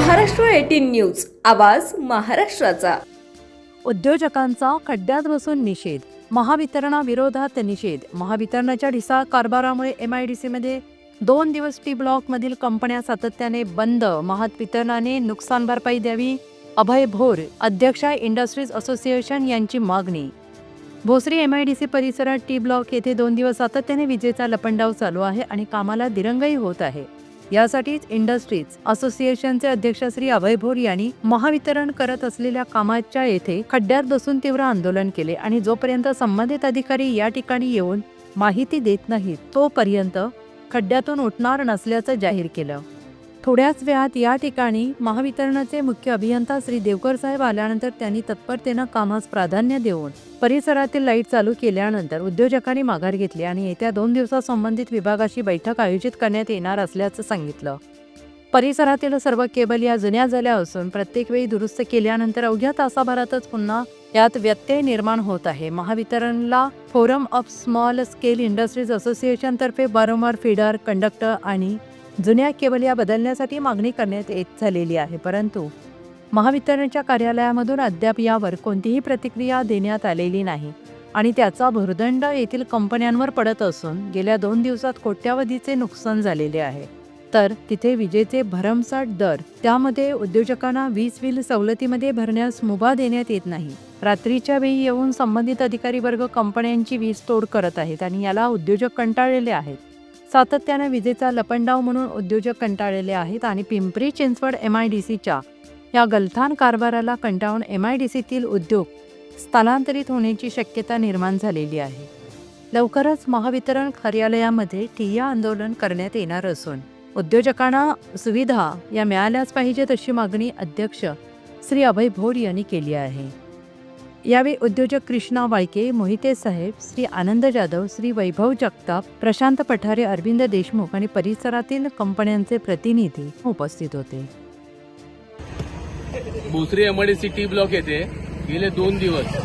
Maharashtra eighteen news आवाज महाराष्ट्राचा. उद्योजकांचा खड्ड्यात बसून निषेध महावितरणाविरोधात निषेध महावितरणाच्या ढिसा कारभारामुळे एम आय डी सीमध्ये दोन दिवस टी ब्लॉकमधील कंपन्या सातत्याने बंद महावितरणाने नुकसान भरपाई द्यावी अभय भोर अध्यक्षा इंडस्ट्रीज असोसिएशन यांची मागणी. Bhosari M I D C परिसरात टी ब्लॉक येथे दोन दिवस सातत्याने विजेचा लपंडाव चालू आहे आणि कामाला दिरंगाई होत आहे. यासाठीच इंडस्ट्रीज असोसिएशनचे अध्यक्ष श्री अभय भोर यांनी महावितरण करत असलेल्या कामाच्या येथे खड्ड्यात बसून तीव्र आंदोलन केले आणि जोपर्यंत संबंधित अधिकारी या ठिकाणी येऊन माहिती देत नाहीत तोपर्यंत खड्ड्यातून उठणार नसल्याचं जाहीर केलं. थोड्याच वेळात या ठिकाणी महावितरणाचे मुख्य अभियंता श्री देवकर साहेब आल्यानंतर त्यांनी तत्परतेनं कामास प्राधान्य देऊन परिसरातील लाइट चालू केल्यानंतर उद्योजकांनी माघार घेतली आणि येत्या दोन दिवसात संबंधित विभागाशी बैठक आयोजित करण्यात येणार असल्याचं सांगितलं. परिसरातील सर्व केबल या जुन्या झाल्या असून प्रत्येक वेळी दुरुस्त केल्यानंतर अवघ्या तासाभरातच पुन्हा यात व्यत्यय निर्माण होत आहे. महावितरणला forum of small scale industries असोसिएशनतर्फे बारंवार वारंवार फीडर कंडक्टर आणि जुन्या केबल या बदलण्यासाठी मागणी करण्यात येत झालेली आहे परंतु महावितरणच्या कार्यालयामधून अद्याप यावर कोणतीही प्रतिक्रिया देण्यात आलेली नाही आणि त्याचा भुर्दंड येथील कंपन्यांवर पडत असून गेल्या दोन दिवसात कोट्यावधीचे नुकसान झालेले आहे. तर तिथे विजेचे भरमसाठ दर त्यामध्ये उद्योजकांना वीज बिल सवलतीमध्ये भरण्यास मुभा देण्यात येत नाही. रात्रीच्या वेळी येऊन संबंधित अधिकारी वर्ग कंपन्यांची वीज तोड करत आहेत आणि याला उद्योजक कंटाळलेले आहेत. सातत्यानं विजेचा लपंडाव म्हणून उद्योजक कंटाळलेले आहेत आणि Pimpri Chinchwad M I D सीच्या या गलथान कारभाराला कंटाळून एम आय डी सीतील उद्योग स्थलांतरित होण्याची शक्यता निर्माण झालेली आहे. लवकरच महावितरण कार्यालयामध्ये ठिय्या आंदोलन करण्यात येणार असून उद्योजकांना सुविधा या मिळाल्याच पाहिजेत अशी मागणी अध्यक्ष श्री अभय भोर यांनी केली आहे. यावेळी उद्योजक कृष्णा वाळके मोहिते साहेब श्री आनंद जाधव श्री वैभव जगताप प्रशांत पठारे अरविंद देशमुख आणि परिसरातील कंपन्यांचे प्रतिनिधी उपस्थित होते. भोसरी एमआयडीसी टी ब्लॉक येथे गेले दोन दिवस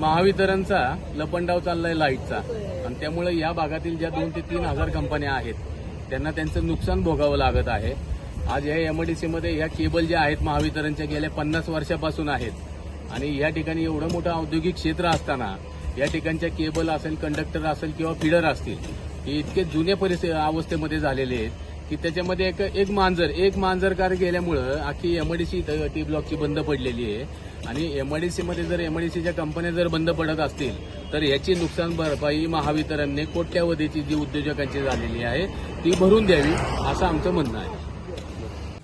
महावितरणचा लपंडाव चाललाय लाईटचा. आणि त्यामुळे या भागातील ज्या दोन ते तीन हजार कंपन्या आहेत त्यांना त्यांचं नुकसान भोगावं लागत आहे. आज या एमआयडीसी मध्ये या केबल ज्या आहेत महावितरणच्या गेल्या पन्नास वर्षापासून आहेत आणि या ठिकाणी एवढं मोठं औद्योगिक क्षेत्र असताना या ठिकाणच्या केबल असेल कंडक्टर असेल किंवा फिडर असतील हे इतके जुने परिस्थिती अवस्थेमध्ये झालेले आहेत की त्याच्यामध्ये एक एक मांजर एक मांजरकार गेल्यामुळं अख्खी एमआयडीसी टी ब्लॉकची बंद पडलेली आहे. आणि एमआयडीसीमध्ये जर एमआयडीसीच्या कंपन्या जर बंद पडत असतील तर याची नुकसान भरपाई महावितरणने कोट्यावधीची जी उद्योजकांची झालेली आहे ती भरून द्यावी असं आमचं म्हणणं आहे.